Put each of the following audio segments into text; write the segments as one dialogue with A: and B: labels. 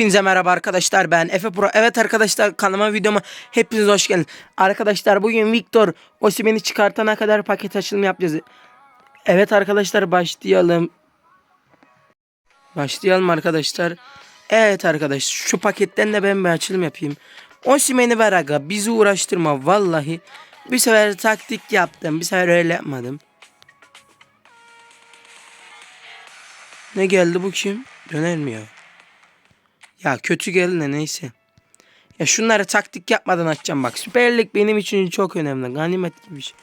A: Hepinize merhaba arkadaşlar ben Efe Pro. Evet arkadaşlar kanalıma videoma hepiniz hoş geldiniz. Arkadaşlar bugün Victor Osimhen'i çıkartana kadar paket açılımı yapacağız. Evet arkadaşlar başlayalım. Başlayalım arkadaşlar. Evet arkadaş şu paketten de ben bir açılım yapayım. Osimhen'i ver aga bizi uğraştırma vallahi. Bir sefer taktik yaptım bir sefer öyle yapmadım. Ne geldi bu kim? Döner mi ya? Ya kötü gelin de neyse. Ya şunları taktik yapmadan açacağım bak. Süper Lig benim için çok önemli. Ganimet gibi şey.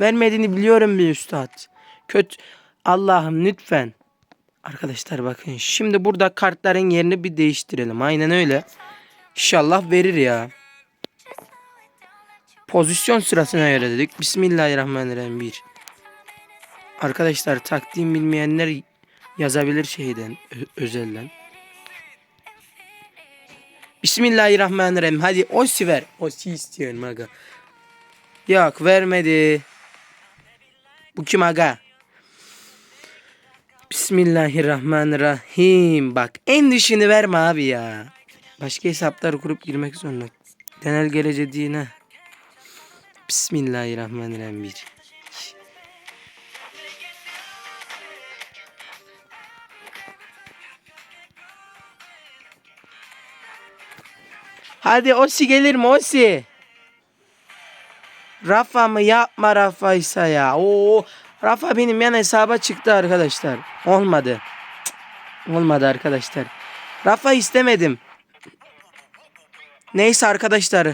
A: Vermediğini biliyorum bir üstad. Kötü. Allah'ım lütfen. Arkadaşlar bakın şimdi burada kartların yerini bir değiştirelim. Aynen öyle. İnşallah verir ya. Pozisyon sırasına göre dedik. Bismillahirrahmanirrahim 1. Arkadaşlar taktiğim bilmeyenler yazabilir şeyden özelden. Bismillahirrahmanirrahim. Hadi Osi ver. Osi istiyorum aga. Yok vermedi. Bu kim aga? Bismillahirrahmanirrahim. Bak en dışını verme abi ya. Başka hesaplar kurup girmek zorunda. Genel gelece dine. Bismillahirrahmanirrahim. Bir. Hadi Osi gelir mi Osi? Rafa mı yapma Rafa ise ya. Oo, Rafa benim yan hesaba çıktı arkadaşlar. Olmadı. Cık, Olmadı arkadaşlar. Rafa istemedim. Neyse arkadaşlar.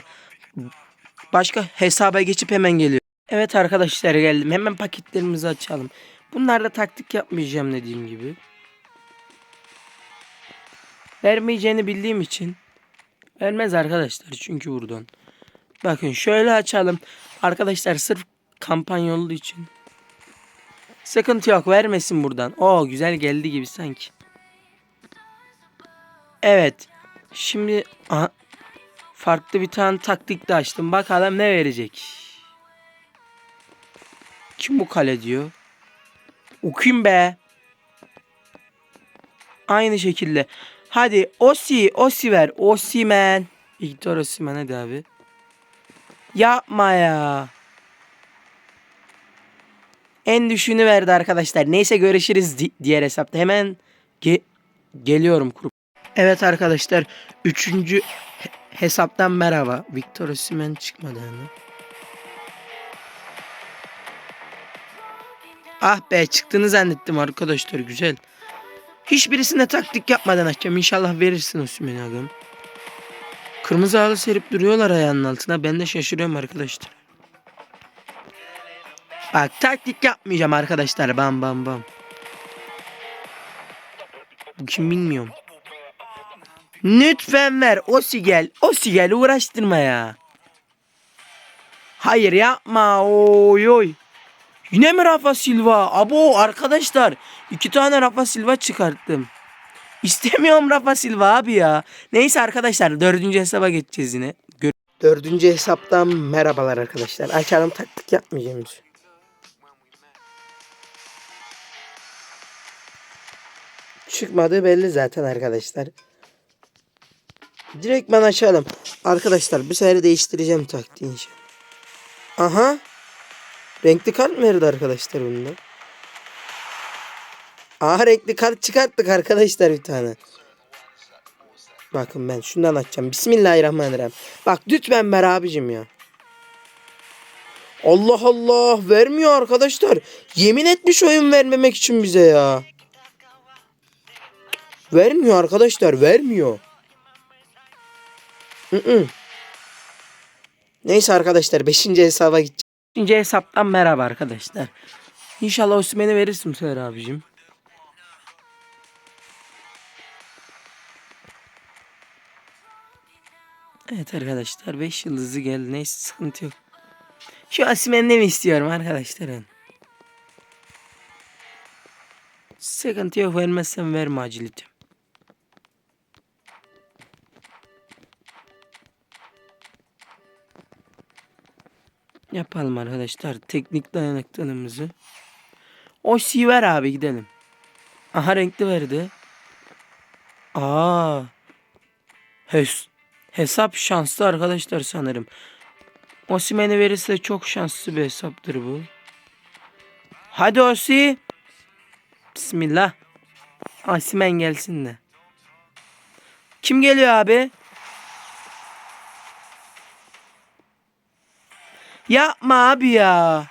A: Başka hesaba geçip hemen geliyor. Evet arkadaşlar geldim. Hemen paketlerimizi açalım. Bunlarda taktik yapmayacağım dediğim gibi. Vermeyeceğini bildiğim için Vermez arkadaşlar çünkü buradan. Bakın şöyle açalım. Arkadaşlar sırf kampanya olduğu için. Sıkıntı yok vermesin buradan. Oo güzel geldi gibi sanki. Evet. Şimdi aha, farklı bir tane taktik de açtım. Bakalım ne verecek. Kim bu kale diyor. O kim be? Aynı şekilde. Hadi Osi, Osi ver. Osimen. Victor Osimen hadi abi. Yapma ya. En düşüğünü verdi arkadaşlar. Neyse görüşürüz di- diğer hesapta. Hemen ge- geliyorum kurup. Evet arkadaşlar. Üçüncü he- hesaptan merhaba. Victor Osimhen çıkmadı hemen. Ah be çıktığını zannettim arkadaşlar. Güzel. Hiçbirisine taktik yapmadan açacağım. İnşallah verirsin Osman'ı agam. Kırmızı halı serip duruyorlar ayağının altına. Ben de şaşırıyorum arkadaşlar. Bak taktik yapmayacağım arkadaşlar. Bam bam bam. Bu kim bilmiyorum. Lütfen ver. Osi gel. Osi gel uğraştırma ya. Hayır yapma. Oy oy. Yine mi Rafa Silva? Abo arkadaşlar. iki tane Rafa Silva çıkarttım. İstemiyorum Rafa Silva abi ya. Neyse arkadaşlar dördüncü hesaba geçeceğiz yine. Gör- dördüncü hesaptan merhabalar arkadaşlar. Açalım taktik yapmayacağım. hiç. Çıkmadığı belli zaten arkadaşlar. Direkt ben açalım. Arkadaşlar bu sefer değiştireceğim taktiği inşallah. Aha. Renkli kart mı verdi arkadaşlar bunda? Aa renkli kart çıkarttık arkadaşlar bir tane. Bakın ben şundan açacağım. Bismillahirrahmanirrahim. Bak lütfen ver abicim ya. Allah Allah vermiyor arkadaşlar. Yemin etmiş oyun vermemek için bize ya. Vermiyor arkadaşlar vermiyor. Neyse arkadaşlar 5. hesaba gideceğiz. 5. hesaptan merhaba arkadaşlar. İnşallah Osman'ı verirsin bu sefer abicim. Evet arkadaşlar 5 yıldızı geldi. Neyse sıkıntı yok. Şu Asimen'de mi istiyorum arkadaşlar ben? Sıkıntı yok vermezsem verme acilitim. Yapalım arkadaşlar teknik dayanıklılığımızı. O si abi gidelim. Aha renkli verdi. Aa Hes hesap şanslı arkadaşlar sanırım. Osimhen'i verirse çok şanslı bir hesaptır bu. Hadi Osi. Bismillah. Osimhen gelsin de. Kim geliyor abi? Yapma abi ya.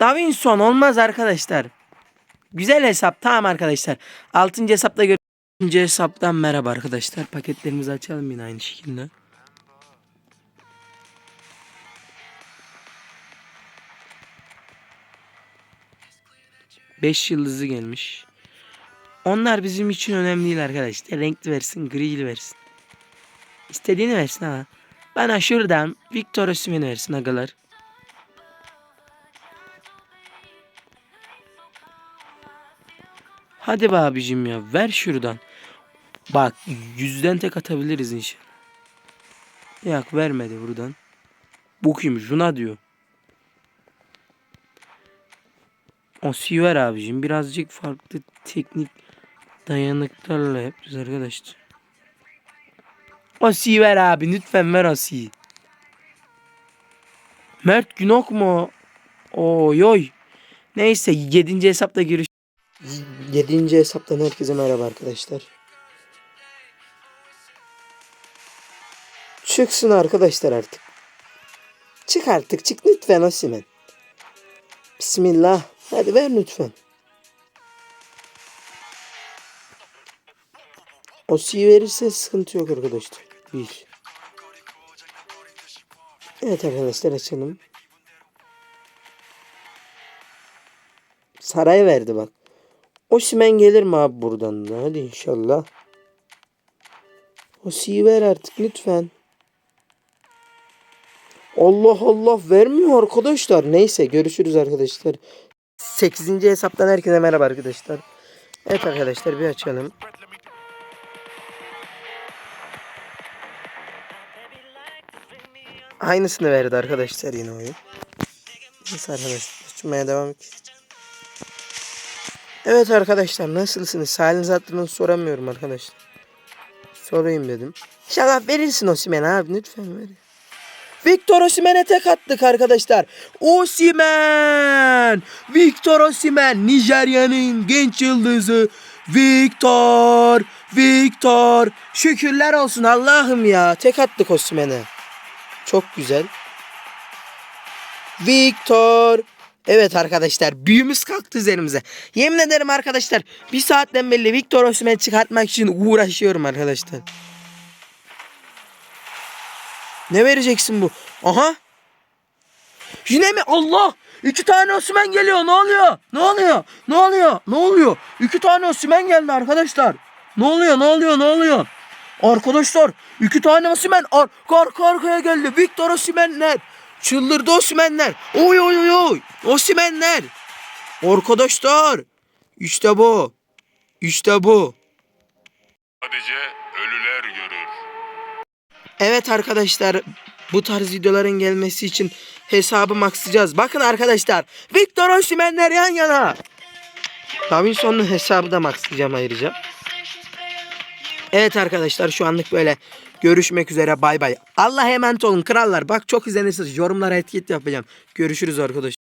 A: Davinson olmaz arkadaşlar. Güzel hesap tamam arkadaşlar. 6. hesapta gör 6. hesaptan merhaba arkadaşlar. Paketlerimizi açalım yine aynı şekilde. Beş yıldızı gelmiş. Onlar bizim için önemli değil arkadaşlar. Renkli versin, grili versin. İstediğini versin ama. Bana şuradan Victor Osimhen'i versin agalar. Hadi be abicim ya ver şuradan. Bak yüzden tek atabiliriz inşallah. Yok vermedi buradan. Bu kim? Juna diyor. O ver abicim. Birazcık farklı teknik dayanıklarla yapacağız arkadaşlar. O ver abi. Lütfen ver o Mert Günok mu? Oy oy. Neyse 7. hesapta görüş. 7. hesaptan herkese merhaba arkadaşlar. Çıksın arkadaşlar artık. Çık artık çık lütfen Osimen. Bismillah. Hadi ver lütfen. Osi'yi verirse sıkıntı yok arkadaşlar. Bir. Evet arkadaşlar açalım. Saray verdi bak. Osimen gelir mi abi buradan da? Hadi inşallah. Osi'yi ver artık lütfen. Allah Allah vermiyor arkadaşlar. Neyse görüşürüz arkadaşlar. 8. hesaptan herkese merhaba arkadaşlar. Evet arkadaşlar bir açalım. Aynısını verdi arkadaşlar yine oyun. Neyse arkadaşlar açmaya devam et. Evet arkadaşlar nasılsınız? Haliniz hatırınızı soramıyorum arkadaşlar. Sorayım dedim. İnşallah verirsin Osimhen abi lütfen ver. Victor Osimhen'e tek attık arkadaşlar. Osimhen! Victor Osimhen Nijerya'nın genç yıldızı. Victor! Victor! Şükürler olsun Allah'ım ya. Tek attık Osimhen'e. Çok güzel. Victor! Evet arkadaşlar büyümüz kalktı üzerimize. Yemin ederim arkadaşlar bir saatten belli Victor Osimhen çıkartmak için uğraşıyorum arkadaşlar. Ne vereceksin bu? Aha. Yine mi? Allah! İki tane Osman geliyor. Ne oluyor? Ne oluyor? Ne oluyor? Ne oluyor? İki tane Osman geldi arkadaşlar. Ne oluyor? Ne oluyor? Ne oluyor? Arkadaşlar iki tane Osman arka arka arkaya geldi. Victor Osimhen'ler. Çıldırdı Osimhen'ler. Oy oy oy oy. Osimhen'ler. Arkadaşlar. İşte bu. İşte bu.
B: Sadece ölüler görür.
A: Evet arkadaşlar bu tarz videoların gelmesi için hesabı maxlayacağız. Bakın arkadaşlar Victor Osimhen'ler yan yana. Davinson'un hesabı da maxlayacağım ayrıca. Evet arkadaşlar şu anlık böyle görüşmek üzere bay bay. Allah'a emanet olun krallar. Bak çok izlenirsiniz. Yorumlara etiket yapacağım. Görüşürüz arkadaşlar.